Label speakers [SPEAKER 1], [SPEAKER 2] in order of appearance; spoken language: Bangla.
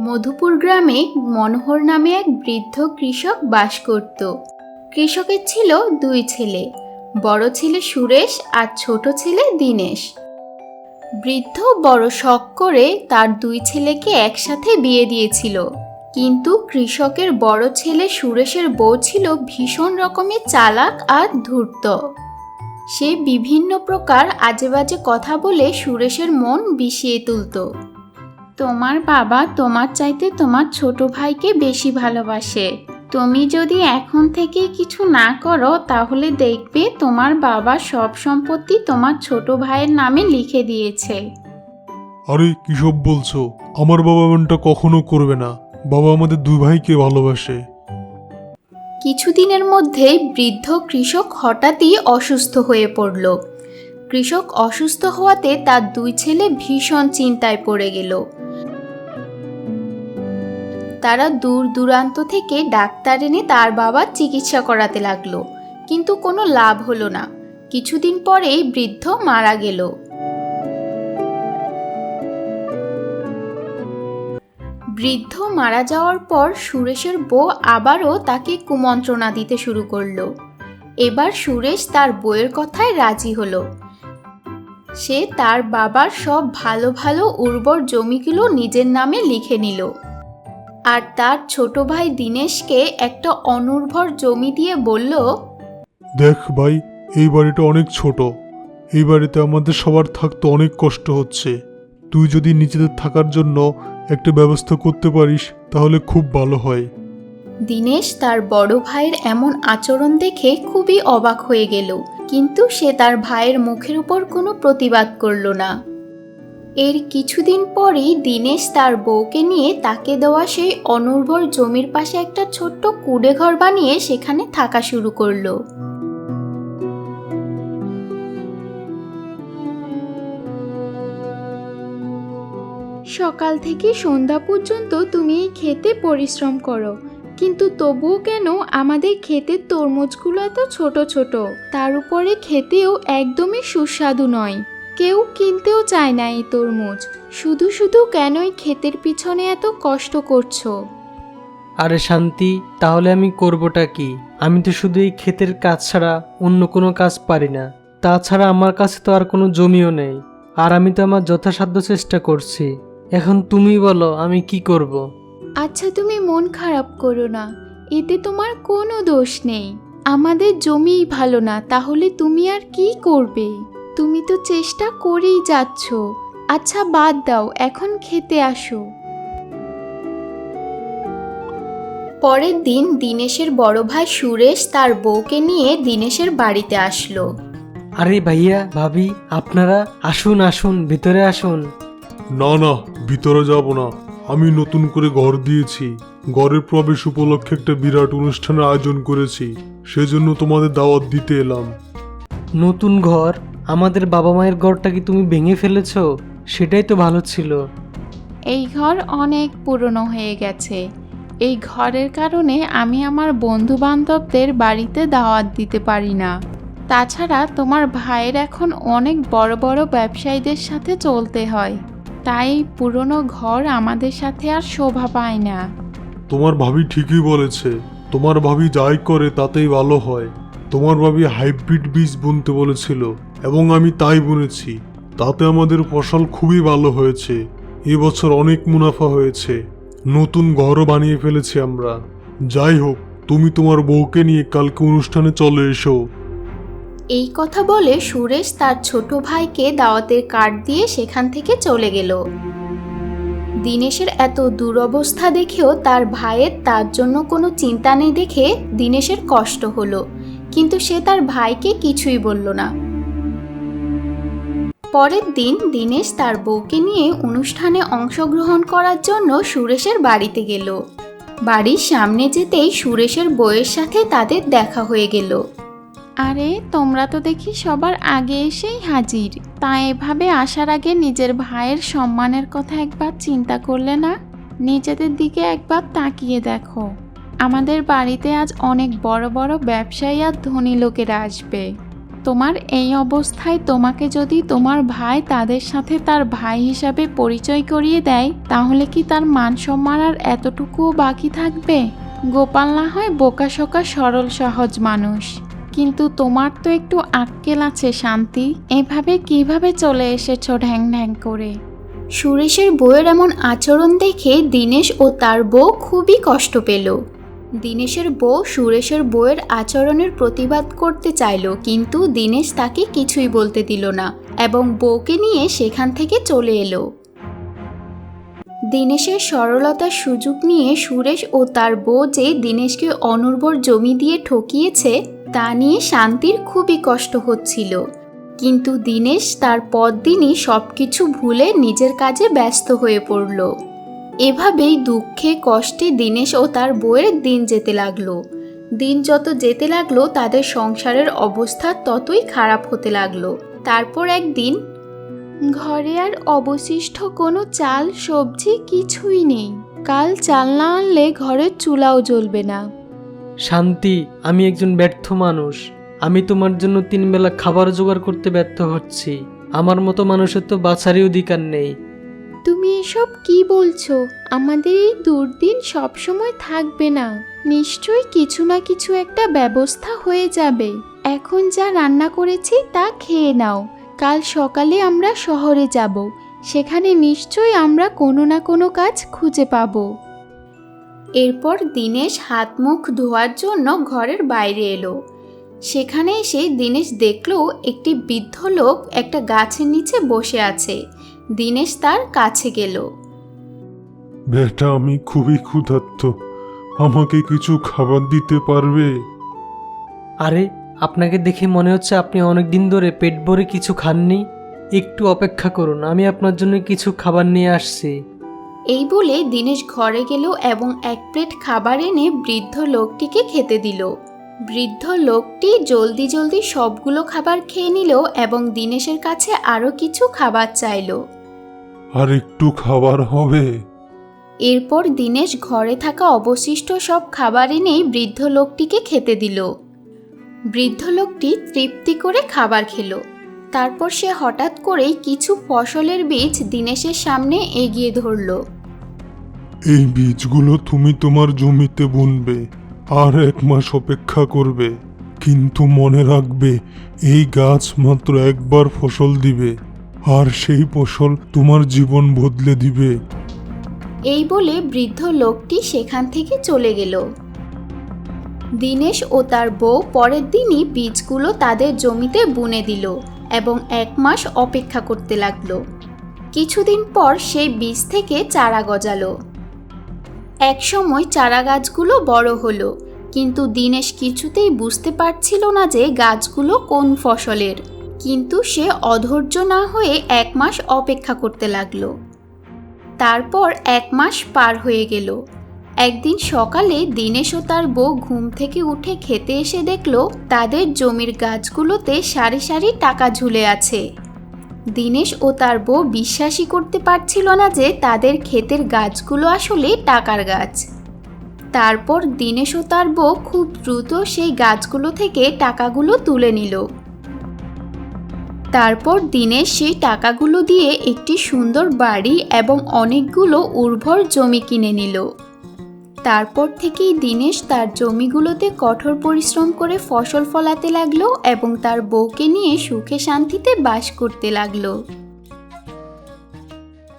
[SPEAKER 1] মধুপুর গ্রামে মনোহর নামে এক বৃদ্ধ কৃষক বাস করত। কৃষকের ছিল দুই ছেলে, বড় ছেলে সুরেশ আর ছোট ছেলে দীনেশ। বৃদ্ধ বড় শখ করে তার দুই ছেলেকে একসাথে বিয়ে দিয়েছিল। কিন্তু কৃষকের বড় ছেলে সুরেশের বউ ছিল ভীষণ রকমের চালাক আর ধূর্ত। সে বিভিন্ন প্রকার আজেবাজে কথা বলে সুরেশের মন বিষিয়ে তুলত। তোমার বাবা তোমার চাইতে তোমার ছোট ভাইকে বেশি ভালোবাসে। তুমি যদি এখন থেকে কিছু না করো, তাহলে দেখবে তোমার বাবা সব সম্পত্তি তোমার ছোট ভাইয়ের নামে লিখে দিয়েছে।
[SPEAKER 2] আরে কি সব বলছো? আমার বাবা এমনটা কখনো করবে না। বাবা আমাদের দুই ভাইকে ভালোবাসে।
[SPEAKER 1] কিছুদিনের মধ্যেই বৃদ্ধ কৃষক হঠাৎই অসুস্থ হয়ে পড়ল। কৃষক অসুস্থ হওয়াতে তার দুই ছেলে ভীষণ চিন্তায় পড়ে গেল। তারা দূর দূরান্ত থেকে ডাক্তার এনে তার বাবার চিকিৎসা করাতে লাগল, কিন্তু কোনো লাভ হলো না। কিছুদিন পরেই বৃদ্ধ মারা গেল। বৃদ্ধ মারা যাওয়ার পর সুরেশের বউ আবারও তাকে কুমন্ত্রণা দিতে শুরু করল। এবার সুরেশ তার বউয়ের কথায় রাজি হলো। সে তার বাবার সব ভালো ভালো উর্বর জমিগুলো নিজের নামে লিখে নিল। আর তার ছোট ভাই দিনেশকে একটা অনুর্বর জমি দিয়ে বলল,
[SPEAKER 2] দেখ ভাই, এই বাড়িটা অনেক ছোট। এই বাড়িতে আমাদের সবার থাকতে অনেক কষ্ট হচ্ছে। তুই যদি নিজেদের থাকার জন্য একটা ব্যবস্থা করতে পারিস, তাহলে খুব ভালো হয়।
[SPEAKER 1] দিনেশ তার বড় ভাইয়ের এমন আচরণ দেখে খুবই অবাক হয়ে গেল। কিন্তু সে তার ভাইয়ের মুখের উপর কোনো প্রতিবাদ করল না। এর কিছুদিন পরেই দিনেশ তার বউকে নিয়ে তাকে দেওয়া সেই অনুর্বর জমির পাশে একটা ছোট্ট কুড়ে ঘর বানিয়ে সেখানে থাকা শুরু করল।
[SPEAKER 3] সকাল থেকে সন্ধ্যা পর্যন্ত তুমি এই খেতে পরিশ্রম করো। কিন্তু তবুও কেন আমাদের ক্ষেতের তরমুজগুলো এত ছোট ছোট? তার উপরে খেতেও একদমই সুস্বাদু নয়। কেউ কিনতেও চায় না এই তরমুজ। শুধু শুধু কেন এই ক্ষেতের পিছনে এত কষ্ট করছ?
[SPEAKER 4] আরে শান্তি, তাহলে আমি করবোটা কি? আমি তো শুধু এই ক্ষেতের কাজ ছাড়া অন্য কোনো কাজ পারি না। তাছাড়া আমার কাছে তো আর কোনো জমিও নেই। আর আমি তো আমার যথাসাধ্য চেষ্টা করছি। এখন তুমি বলো আমি কি করব।
[SPEAKER 3] আচ্ছা তুমি মন খারাপ করো না। এতে তোমার কোনো দোষ নেই। আমাদের জমিই ভালো না তাহলে তুমি আর কি করবে? তুমি তো চেষ্টা করেই যাচ্ছ। আচ্ছা বাদ দাও এখন খেতে আসো।
[SPEAKER 1] পরের দিন দিনেশের বড় ভাই সুরেশ তার বউকে নিয়ে দিনেশের বাড়িতে আসলো।
[SPEAKER 4] আরে ভাইয়া ভাবি আপনারা আসুন আসুন ভিতরে আসুন।
[SPEAKER 2] না না ভিতরে যাব না। আমি নতুন করে ঘর দিয়েছি। ঘরের প্রবেশ উপলক্ষে একটা বিরাট অনুষ্ঠানের আয়োজন করেছি। সেজন্য তোমাদের দাওয়াত দিতে এলাম।
[SPEAKER 4] নতুন ঘর? আমাদের বাবা মায়ের ঘরটা কি তুমি ভেঙে ফেলেছো? সেটাই তো ভালো ছিল।
[SPEAKER 3] এই ঘর অনেক পুরনো হয়ে গেছে। এই ঘরের কারণে আমি আমার বন্ধু বান্ধবদের বাড়িতে দাওয়াত দিতে পারি না। তাছাড়া তোমার ভাইয়ের এখন অনেক বড় বড় ব্যবসায়ীদের সাথে চলতে হয়। তাই পুরনো ঘর আমাদের সাথে আর শোভা পায় না।
[SPEAKER 2] তোমার ভাবি ঠিকই বলেছে। তোমার ভাবি যাই করে তাতেই ভালো হয়। তোমার ভাবি হাইব্রিড বীজ বুনতে বলেছিল এবং আমি তাই বুনেছি। তাতে আমাদের ফসল খুবই ভালো হয়েছে। এবছর অনেক মুনাফা হয়েছে। নতুন ঘরও বানিয়ে ফেলেছি আমরা। যাই হোক, তুমি তোমার বউকে নিয়ে কালকে অনুষ্ঠানে চলে এসো।
[SPEAKER 1] এই কথা বলে সুরেশ তার ছোট ভাইকে দাওয়াতের কার্ড দিয়ে সেখান থেকে চলে গেল। দিনেশের এত দুরবস্থা দেখেও তার ভাইয়ের তার জন্য কোনো চিন্তা নেই দেখে দিনেশের কষ্ট হলো, কিন্তু সে তার ভাইকে কিছুই বলল না। পরের দিন দিনেশ তার বউকে নিয়ে অনুষ্ঠানে অংশগ্রহণ করার জন্য সুরেশের বাড়িতে গেল। বাড়ির সামনে যেতেই সুরেশের বউয়ের সাথে তাদের দেখা হয়ে গেল।
[SPEAKER 3] আরে, তোমরা তো দেখি সবার আগে এসেই হাজির। তা এভাবে আসার আগে নিজের ভাইয়ের সম্মানের কথা একবার চিন্তা করলে না? নিজেদের দিকে একবার তাকিয়ে দেখো। আমাদের বাড়িতে আজ অনেক বড় বড় ব্যবসায়ী আর ধনী লোকেরা আসবে। তোমার এই অবস্থায় তোমাকে যদি তোমার ভাই তাদের সাথে তার ভাই হিসাবে পরিচয় করিয়ে দেয়, তাহলে কি তার মান সম্মান আর এতটুকুও বাকি থাকবে? গোপাল না হয় বোকাশোকা সরল সহজ মানুষ। কিন্তু তোমার তো একটু আক্কেল আছে, শান্তি। এভাবে কীভাবে চলে এসেছ ঢ্যাং ঢ্যাং করে?
[SPEAKER 1] সুরেশের বউয়ের এমন আচরণ দেখে দীনেশ ও তার বউ খুবই কষ্ট পেল। দীনেশের বউ সুরেশের বউয়ের আচরণের প্রতিবাদ করতে চাইল, কিন্তু দীনেশ তাকে কিছুই বলতে দিল না এবং বউকে নিয়ে সেখান থেকে চলে এলো। দীনেশের সরলতার সুযোগ নিয়ে সুরেশ ও তার বউ যে দীনেশকে অনুর্বর জমি দিয়ে ঠকিয়েছে তা নিয়ে শান্তির খুবই কষ্ট হচ্ছিল। কিন্তু দীনেশ তার পরদিনই সব কিছু ভুলে নিজের কাজে ব্যস্ত হয়ে পড়ল। এভাবেই দুঃখে, কষ্টে দীনেশ ও তার বউয়ের দিন যেতে লাগল। দিন যত যেতে লাগল, তাদের সংসারের অবস্থা ততই খারাপ হতে লাগল। তারপর একদিন,
[SPEAKER 3] ঘরে আর অবশিষ্ট কোনো চাল, সবজি কিছুই নেই। কাল চাল না আনলে ঘরের চুলাও জ্বলবে না।
[SPEAKER 4] শান্তি, আমি একজন ব্যর্থ মানুষ। আমি তোমার জন্য তিন বেলা খাবার জোগাড় করতে ব্যর্থ হচ্ছি। আমার মতো মানুষের তো বাঁচারই অধিকার নেই।
[SPEAKER 3] তুমি এসব কি বলছো? আমাদের এই দুর্দিন সবসময় থাকবে না। নিশ্চয়ই কিছু না কিছু একটা ব্যবস্থা হয়ে যাবে। এখন যা রান্না করেছি তা খেয়ে নাও। কাল সকালে আমরা শহরে যাব। সেখানে নিশ্চয়ই আমরা কোনো না কোনো কাজ খুঁজে পাবো।
[SPEAKER 1] এরপর দীনেশ হাত মুখ ধোয়ার জন্য ঘরের বাইরে এলো। সেখানে এসে দীনেশ দেখল একটি বৃদ্ধ লোক একটা গাছের নিচে বসে আছে। দীনেশ তার কাছে গেল।
[SPEAKER 2] বেটা আমি খুবই ক্ষুধার্ত। আমাকে কিছু খাবার দিতে পারবে?
[SPEAKER 4] আরে আপনাকে দেখে মনে হচ্ছে আপনি অনেক দিন ধরে পেট ভরে কিছু খাননি। একটু অপেক্ষা করুন আমি আপনার জন্য কিছু খাবার নিয়ে আসছি।
[SPEAKER 1] এই বলে দীনেশ ঘরে গেল এবং এক প্লেট খাবার এনে বৃদ্ধ লোকটিকে খেতে দিল। বৃদ্ধ লোকটি জলদি জলদি সবগুলো খাবার খেয়ে নিল এবং দীনেশের কাছে আরও কিছু খাবার চাইলো।
[SPEAKER 2] আর একটু খাবার হবে।
[SPEAKER 1] এরপর দীনেশ ঘরে থাকা অবশিষ্ট সব খাবার এনেই বৃদ্ধ লোকটিকে খেতে দিল। বৃদ্ধ লোকটি তৃপ্তি করে খাবার খেল। তারপর সে হঠাৎ করেই কিছু ফসলের বীজ দীনেশের সামনে এগিয়ে ধরল।
[SPEAKER 2] এই বীজগুলো তুমি তোমার জমিতে বুনবে আর এক মাস অপেক্ষা করবে। কিন্তু মনে রাখবে, এই গাছ মাত্র একবার ফসল দিবে আর সেই ফসল তোমার জীবন বদলে দিবে।
[SPEAKER 1] এই বলে বৃদ্ধ লোকটি সেখান থেকে চলে গেল। দীনেশ ও তার বউ পরের দিনই বীজগুলো তাদের জমিতে বুনে দিল এবং এক মাস অপেক্ষা করতে লাগল। কিছুদিন পর সেই বীজ থেকে চারা গজালো। এক সময় চারা গাছগুলো বড় হলো, কিন্তু দীনেশ কিছুতেই বুঝতে পারছিল না যে গাছগুলো কোন ফসলের। কিন্তু সে অধৈর্য না হয়ে এক মাস অপেক্ষা করতে লাগল। তারপর এক মাস পার হয়ে গেল। একদিন সকালে দীনেশ ও তার বউ ঘুম থেকে উঠে খেতে এসে দেখল তাদের জমির গাছগুলোতে সারি সারি টাকা ঝুলে আছে। দীনেশ ও তার বউ বিশ্বাসই করতে পারছিল না যে তাদের ক্ষেতের গাছগুলো আসলে টাকার গাছ। তারপর দীনেশ ও তার বউ খুব দ্রুত সেই গাছগুলো থেকে টাকাগুলো তুলে নিল। তারপর দিনেশ সেই টাকাগুলো দিয়ে একটি সুন্দর বাড়ি এবং অনেকগুলো উর্বর জমি কিনে নিল। তারপর থেকেই দীনেশ তার জমিগুলোতে কঠোর পরিশ্রম করে ফসল ফলাতে লাগল এবং তার বউকে নিয়ে সুখে শান্তিতে বাস করতে লাগল।